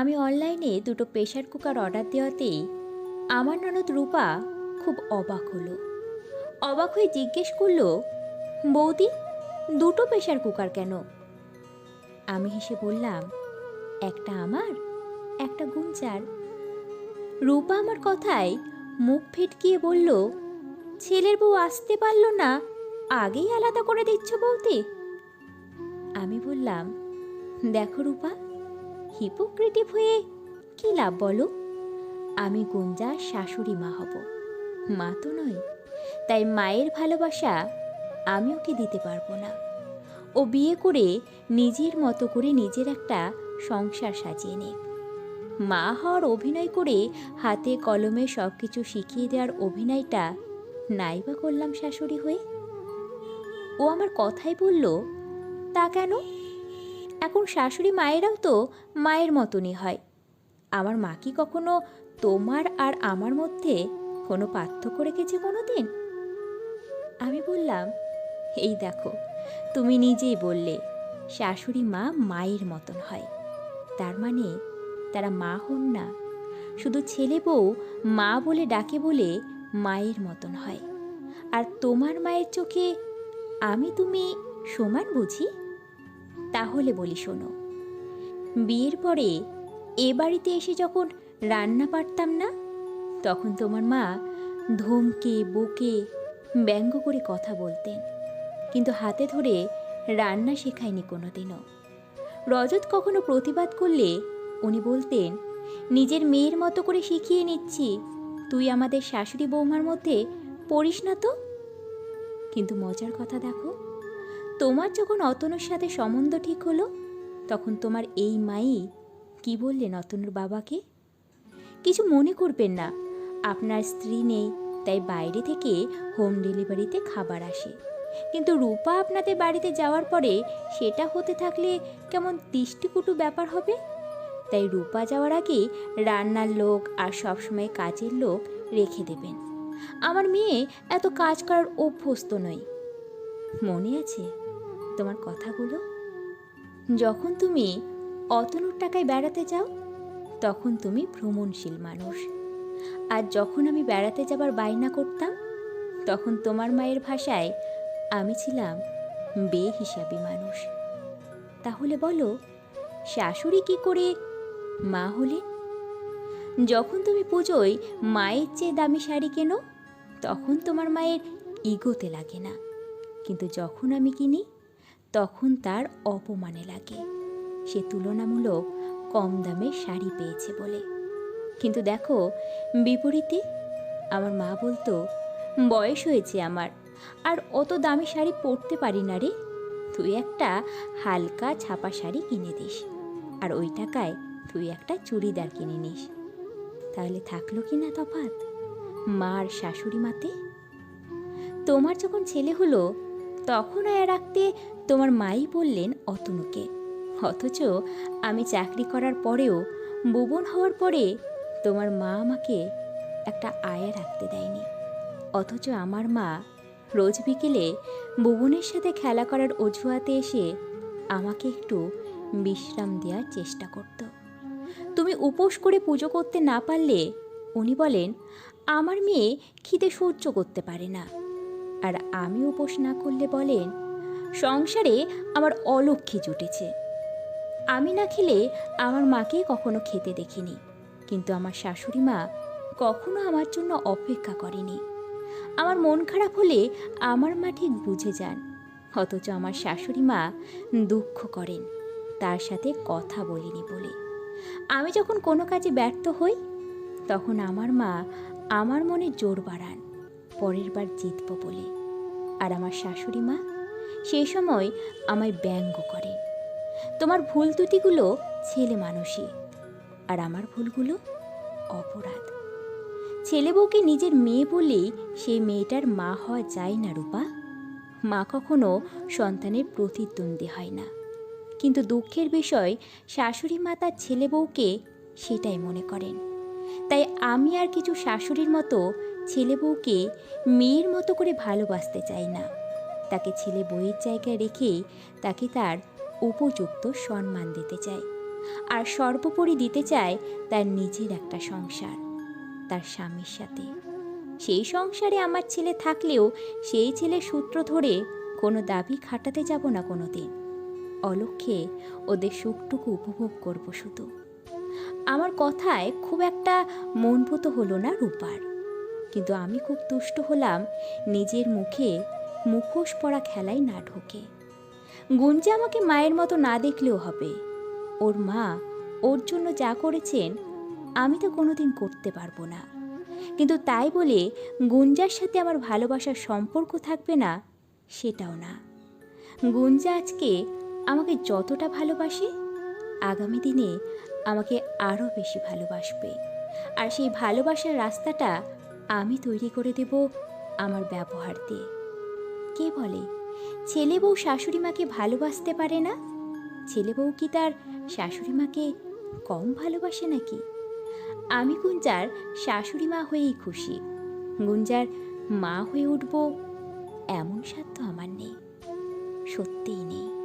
আমি অনলাইনে দুটো প্রেশার কুকার অর্ডার দেওয়াতেই আমার ননদ রূপা খুব অবাক হলো। অবাক হয়ে জিজ্ঞেস করল, বৌদি, দুটো প্রেশার কুকার কেন? আমি হেসে বললাম, একটা আমার, একটা গুঞ্জার রূপা আমার কথায় মুখ ফেটকিয়ে বলল, ছেলের বউ আসতে পারল না, আগেই আলাদা করে দিচ্ছ বৌদি? আমি বললাম, দেখো রূপা হিপোক্রেটিভ হয়ে কি লাভ বলো? আমি গুঞ্জার শাশুড়ি মা হব। মা তো নয়। তাই মায়ের ভালোবাসা আমি ওকে দিতে পারব না। ও বিয়ে করে নিজের মতো করে নিজের একটা সংসার সাজিয়ে নে মা হওয়ার অভিনয় করে হাতে কলমে সব কিছু শিখিয়ে দেওয়ার অভিনয়টা নাইবা করলাম শাশুড়ি হয়ে? ও আমার কথাই বলল, তা কেন? এখন শাশুড়ি মায়েরাও তো মায়ের মতনই হয়। আমার মা কি কখনো তোমার আর আমার মধ্যে কোনো পার্থক্য রেখেছে কোনো দিন আমি বললাম, এই দেখো, তুমি নিজেই বললে, শাশুড়ি মা মায়ের মতন হয়। তার মানে তারা মা হন না। শুধু ছেলে বউ মা বলে ডাকে বলে মায়ের মতন হয়। আর তোমার মায়ের চোখে আমি তুমি সমান বুঝি? তাহলে বলি শোনো। বিয়ের পরে এ বাড়িতে এসে যখন রান্না পারতাম না, তখন তোমার মা ধমকে, বকে ব্যঙ্গ করে কথা বলতেন। কিন্তু হাতে ধরে রান্না শেখায়নি কোনোদিনও। রজত কখনো প্রতিবাদ করলে উনি বলতেন, নিজের মেয়ের মতো করে শিখিয়ে নিচ্ছি। তুই আমাদের শাশুড়ি বৌমার মধ্যে পড়িস না তো? কিন্তু মজার কথা দেখো তোমার যখন অতনুর সাথে সম্বন্ধ ঠিক হলো, তখন তোমার এই মাই কি বললেন অতনুর বাবাকে? কিছু মনে করবেন না, আপনার স্ত্রী নেই, তাই বাইরে থেকে হোম ডেলিভারিতে খাবার আসে। কিন্তু রূপা আপনাদের বাড়িতে যাওয়ার পরে সেটা হতে থাকলে কেমন দৃষ্টিকুটু ব্যাপার হবে? তাই রূপা যাওয়ার আগে রান্নার লোক আর সবসময় কাজের লোক রেখে দেবেন। আমার মেয়ে এত কাজ করার অভ্যস্ত নয়। মনে আছে? তোমার কথাগুলো? যখন তুমি অতনুর টাকায় বেড়াতে যাও, তখন তুমি ভ্রমণশীল মানুষ। আর যখন আমি বেড়াতে যাবার বায়না করতাম, তখন তোমার মায়ের ভাষায় আমি ছিলাম বেহিসাবি মানুষ। তাহলে বলো, শাশুড়ি কি করে মা হলে? যখন তুমি পুজোয় মায়ের চেয়ে দামি শাড়ি কেনো, তখন তোমার মায়ের ইগোতে লাগে না। কিন্তু যখন আমি কিনি তখন তার অপমানে লাগে। সে তুলনামূলক কম দামে শাড়ি পেয়েছে বলে। কিন্তু দেখো, বিপরীতে আমার মা বলতো, বয়স হয়েছে আমার, আর অত দামি শাড়ি পরতে পারি না রে। তুই একটা হালকা ছাপা শাড়ি কিনে দিস, আর ওই টাকায় তুই একটা চুড়িদার কিনে নিস। তাহলে থাকল কি না তফাত মার শাশুড়ি মাতে? তোমার যখন ছেলে হলো তখন আয়া রাখতে তোমার মাই বললেন অতনুকে, অথচ আমি চাকরি করার পরেও বুবন হওয়ার পরে তোমার মা আমাকে একটা আয়া রাখতে দেয়নি। অথচ আমার মা রোজ বিকেলে বুবনের সাথে খেলা করার অজুহাতে এসে আমাকে একটু বিশ্রাম দেওয়ার চেষ্টা করত। তুমি উপোস করে পুজো করতে না পারলে উনি বলেন, আমার মেয়ে খিদে সহ্য করতে পারে না। আর আমি উপোস না করলে বলেন, সংসারে আমার অলক্ষী জুটেছে। আমি না খেলে আমার মাকে কখনো খেতে দেখিনি, কিন্তু আমার শাশুড়ি মা কখনো আমার জন্য অপেক্ষা করেনি। আমার মন খারাপ হলে আমার মা ঠিক বুঝে যান, অথচ আমার শাশুড়ি মা দুঃখ করেন, তার সাথে কথা বলিনি বলে। আমি যখন কোনো কাজে ব্যর্থ হই, তখন আমার মা আমার মনে জোর বাড়ান। পরের বার জিতব বলে। আর আমার শাশুড়ি মা সেই সময় আমায় ব্যঙ্গ করে। তোমার ভুল ত্রুটিগুলো ছেলে মানুষই, আর আমার ভুলগুলো অপরাধ। ছেলে বউকে নিজের মেয়ে বলেই সেই মেয়েটার মা হওয়া যায় না রূপা। মা কখনো সন্তানের প্রতিদ্বন্দ্বী হয় না। কিন্তু দুঃখের বিষয়, শাশুড়ি মা তার ছেলে বউকে সেটাই মনে করেন। তাই আমি আর কিছু শাশুড়ির মতো ছেলে বউকে মেয়ের মতো করে ভালোবাসতে চাই না। তাকে ছেলে বইয়ের জায়গায় রেখেই তাকে তার উপযুক্ত সম্মান দিতে চাই। আর সর্বোপরি দিতে চায় তার নিজের একটা সংসার, তার স্বামীর সাথে। সেই সংসারে আমার ছেলে থাকলেও সেই ছেলের সূত্র ধরে কোনো দাবি খাটাতে যাব না কোনো দিন অলক্ষ্যে ওদের সুখটুকু উপভোগ করব শুধু। আমার কথায় খুব একটা মনভূত হলো না রূপার। কিন্তু আমি খুব তুষ্ট হলাম নিজের মুখে মুখোশ পরা খেলায় না ঢোকে। গুঞ্জা আমাকে মায়ের মতো না দেখলেও হবে। ওর মা ওর জন্য যা করেছেন, আমি তো কোনোদিন করতে পারব না। কিন্তু তাই বলে গুঞ্জার সাথে আমার ভালোবাসার সম্পর্ক থাকবে না, সেটাও না। গুঞ্জা আজকে আমাকে যতটা ভালোবাসে, আগামী দিনে আমাকে আরও বেশি ভালোবাসবে। আর সেই ভালোবাসার রাস্তাটা আমি তৈরি করে দেব আমার ব্যবহার দিয়ে। কে বলে? ছেলে বউ শাশুড়ি মাকে ভালোবাসতে পারে না? ছেলে বউ কি তার শাশুড়ি মাকে কম ভালোবাসে নাকি? আমি গুঞ্জার শাশুড়ি মা হয়েই খুশি। গুঞ্জার মা হয়ে উঠব এমন সাধ্য আমার নেই। সত্যিই নেই।